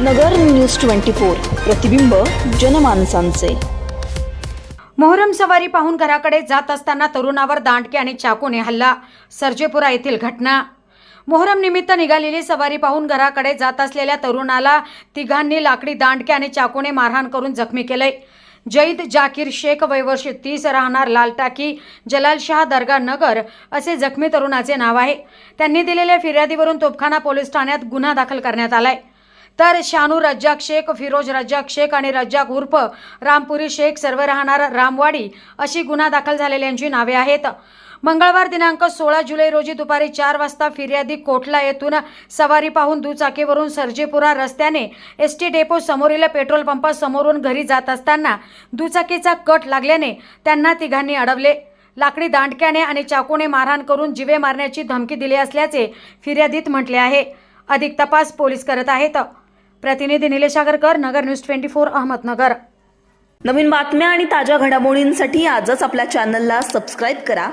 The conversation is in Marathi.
नगर न्यूज ट्वेंटी फोर प्रतिबिंब जनमानसांचे. मोहरम सवारी पाहून घराकडे जात असताना तरुणावर दांडके आणि चाकूने हल्ला सर्जेपुरा येथील घटना. मोहरम निमित्त निघालेली सवारी पाहून घराकडे जात असलेल्या तरुणाला तिघांनी लाकडी दांडके आणि चाकूने मारहाण करून जखमी केलंय. जईद जाकीर शेख वयवर्ष तीस राहणार लालटाकी जलालशाह दर्गा नगर असे जखमी तरुणाचे नाव आहे. त्यांनी दिलेल्या फिर्यादीवरून तोपखाना पोलीस ठाण्यात गुन्हा दाखल करण्यात आलाय. तर शानू रज्जाक शेख फिरोज रज्जाक शेख आणि रज्जाक उर्फ रामपुरी शेख सर्व राहणार रामवाडी अशी गुन्हा दाखल झालेल्यांची नावे आहेत. मंगळवार दिनांक सोळा जुलै रोजी दुपारी चार वाजता फिर्यादी कोटला येथून सवारी पाहून दुचाकीवरून सर्जेपुरा रस्त्याने एस टी डेपो समोरील पेट्रोल पंपासमोरून घरी जात असताना दुचाकीचा कट लागल्याने त्यांना तिघांनी अडवले. लाकडी दांडक्याने आणि चाकूने मारहाण करून जिवे मारण्याची धमकी दिली असल्याचे फिर्यादीत म्हटले आहे. अधिक तपास पोलीस करत आहेत. प्रतिनिधी Nilesh Agarkar Nagar news twenty four Ahmednagar. नवीन बातम्या आणि ताज्या घडामोडींसाठी आजच आपल्या चॅनलला सबस्क्राईब करा.